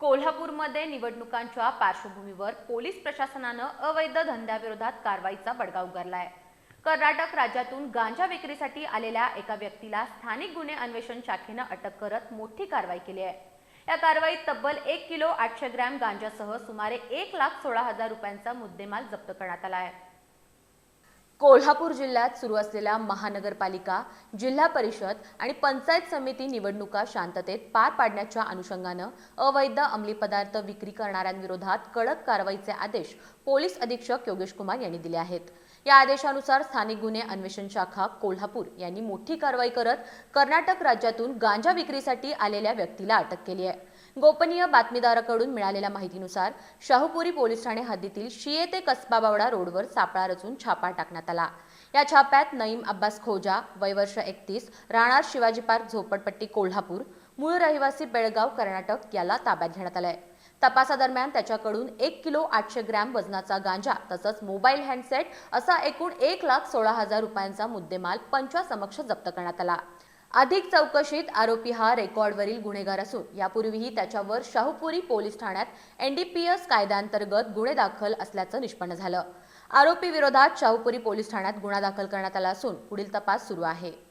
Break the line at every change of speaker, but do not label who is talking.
कोल्हापूरमध्ये निवडणुकांच्या पार्श्वभूमीवर पोलीस प्रशासनानं अवैध धंद्याविरोधात कारवाईचा बडगा उगारलाय. कर्नाटक राज्यातून गांजा विक्रीसाठी आलेल्या एका व्यक्तीला स्थानिक गुन्हे अन्वेषण शाखेनं अटक करत मोठी कारवाई केली आहे. या कारवाईत तब्बल एक किलो आठशे ग्रॅम गांजासह सुमारे एक लाख सोळा हजार रुपयांचा मुद्देमाल जप्त करण्यात आला आहे. कोल्हापूर जिल्ह्यात सुरू असलेल्या महानगरपालिका जिल्हा परिषद आणि पंचायत समिती निवडणुका शांततेत पार पाडण्याच्या अनुषंगानं अवैध अंमली पदार्थ विक्री करणाऱ्यांविरोधात कडक कारवाईचे आदेश पोलीस अधीक्षक योगेश कुमार यांनी दिले आहेत. या आदेशानुसार स्थानिक गुन्हे अन्वेषण शाखा कोल्हापूर यांनी मोठी कारवाई करत कर्नाटक राज्यातून गांजा विक्रीसाठी आलेल्या व्यक्तीला अटक केली आहे. गोपनीय बातमीदाराकडून मिळालेल्या माहितीनुसार शाहूपुरी पोलीस ठाणे हद्दीतील शिये ते कसबाबावडा रोडवर सापळा रचून छापा टाकण्यात आला. या छाप्यात नईम अब्बास खोजा वयवर्ष एकतीस राहणार शिवाजी पार्क झोपडपट्टी कोल्हापूर मूळ रहिवासी बेळगाव कर्नाटक याला ताब्यात घेण्यात आलंय. तपासादरम्यान त्याच्याकडून एक किलो आठशे ग्रॅम वजनाचा गांजा तसंच मोबाईल हँडसेट असा एकूण एक लाख सोळा हजार रुपयांचा मुद्देमाल पंचासमक्ष जप्त करण्यात आला. अधिक चौकशीत आरोपी हा रेकॉर्डवरील गुन्हेगार असून यापूर्वीही त्याच्यावर शाहूपुरी पोलीस ठाण्यात एनडीपीएस कायद्याअंतर्गत गुन्हे दाखल असल्याचं निष्पन्न झालं. आरोपी विरोधात शाहूपुरी पोलीस ठाण्यात गुन्हा दाखल करण्यात आला असून पुढील तपास सुरू आहे.